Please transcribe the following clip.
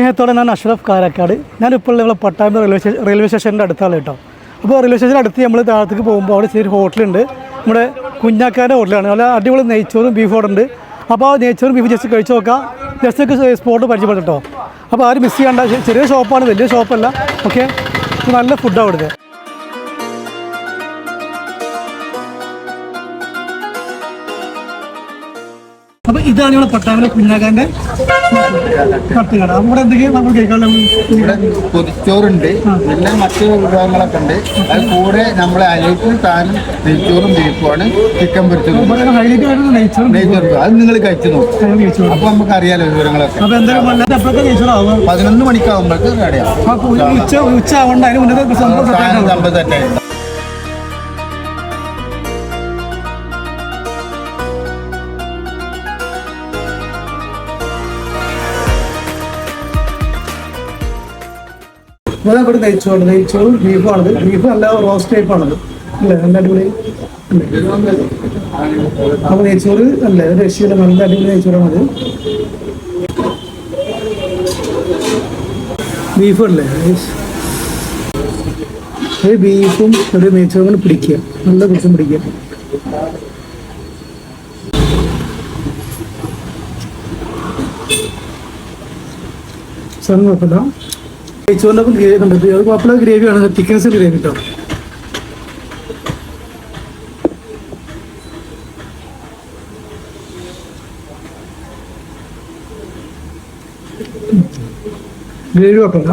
സ്നേഹത്തോടെ ഞാൻ അഷ്റഫ് കാരക്കാട്. ഞാനിപ്പോൾ ഇവിടെ പട്ടാമ്പി റെയിൽവേ സ്റ്റേഷൻ റെയിൽവേ സ്റ്റേഷന്റെ അടുത്താണ് കേട്ടോ. അപ്പോൾ റെയിൽവേ സ്റ്റേഷന്റെ അടുത്ത് നമ്മൾ താഴത്തേക്ക് പോകുമ്പോൾ അവിടെ ചെറിയൊരു ഹോട്ടലുണ്ട്. നമ്മുടെ കുഞ്ഞാക്കാന്റെ ഹോട്ടലാണ്. നല്ല അടിപൊളി നെയ്ച്ചോറും ബീഫ് ഉണ്ട്. അപ്പോൾ ആ നെയ്ച്ചോറും ബീഫ് ജസ്റ്റ് കഴിച്ച് നോക്കാം. ജസ്റ്റ് ഒക്കെ സ്പോട്ട് പരിചയപ്പെട്ടോ അപ്പോൾ ആരും മിസ് ചെയ്യേണ്ട. ചെറിയ ഷോപ്പാണ് വലിയ ഷോപ്പല്ല ഓക്കെ നല്ല ഫുഡാണ് അവിടുത്തെ. അപ്പോൾ ഇതാണ് ഇവിടെ പട്ടാമ്പിലെ കുഞ്ഞാകാന്റെ കട്ടുകട അവിടെ എന്തെങ്കിലും എന്തൊക്കെയാണ് നമ്മൾ കേൾക്കാനുള്ളത് ഇവിടെ പൊതിച്ചോറുണ്ട്. പിന്നെ മറ്റു വിഭവങ്ങളൊക്കെ ഉണ്ട്. അത് കൂടെ നമ്മളെ അലൈറ്റിൽ താനും നെയ്ച്ചോറും ബീഫുമാണ്. ചിക്കൻ പൊരിച്ചതും. ഹൈലൈറ്റ് ആയിട്ട് നെയ്ച്ചോറും നെയ്ച്ചോറും അത് നിങ്ങൾ കഴിച്ചു നോക്കും. അപ്പൊ നമുക്ക് അറിയാലോ വിവരങ്ങളൊക്കെ. എന്തായാലും നെയ്ച്ചോറാവും പതിനൊന്ന് മണിക്കാവുമ്പോഴേക്ക് റെഡിയാവും ഉച്ച ഉച്ച ആവണ്ട. അതിന് മുന്നേ സംഭവം തന്നെ ഇവിടെ നെയ്ച്ചോറ് നെയ്ച്ചോറും ബീഫാണത്. ബീഫ് നല്ല റോസ്റ്റ് ടൈപ്പാണത്. അല്ലേ? നല്ല അടിപൊളി. അപ്പൊ നെയ്ച്ചോറ് അല്ലേ? ഒരു രക്ഷയില്ല. നല്ല അടിപൊളി നെയ്ച്ചോറാണത്. ബീഫ് അല്ലേ ഒരു ബീഫും ഒരു നെയ്ച്ചോറും കൂടി പിടിക്കുക. നല്ല കുറിച്ചും പിടിക്കുക. സാറിന് ഒപ്പം ഗ്രേവി ഉണ്ട് അത് കുഴപ്പമില്ല ഗ്രേവിയാണ് തിക്നെസ് ഗ്രേവി കേട്ടോ ഗ്രേവി കുഴപ്പമില്ല.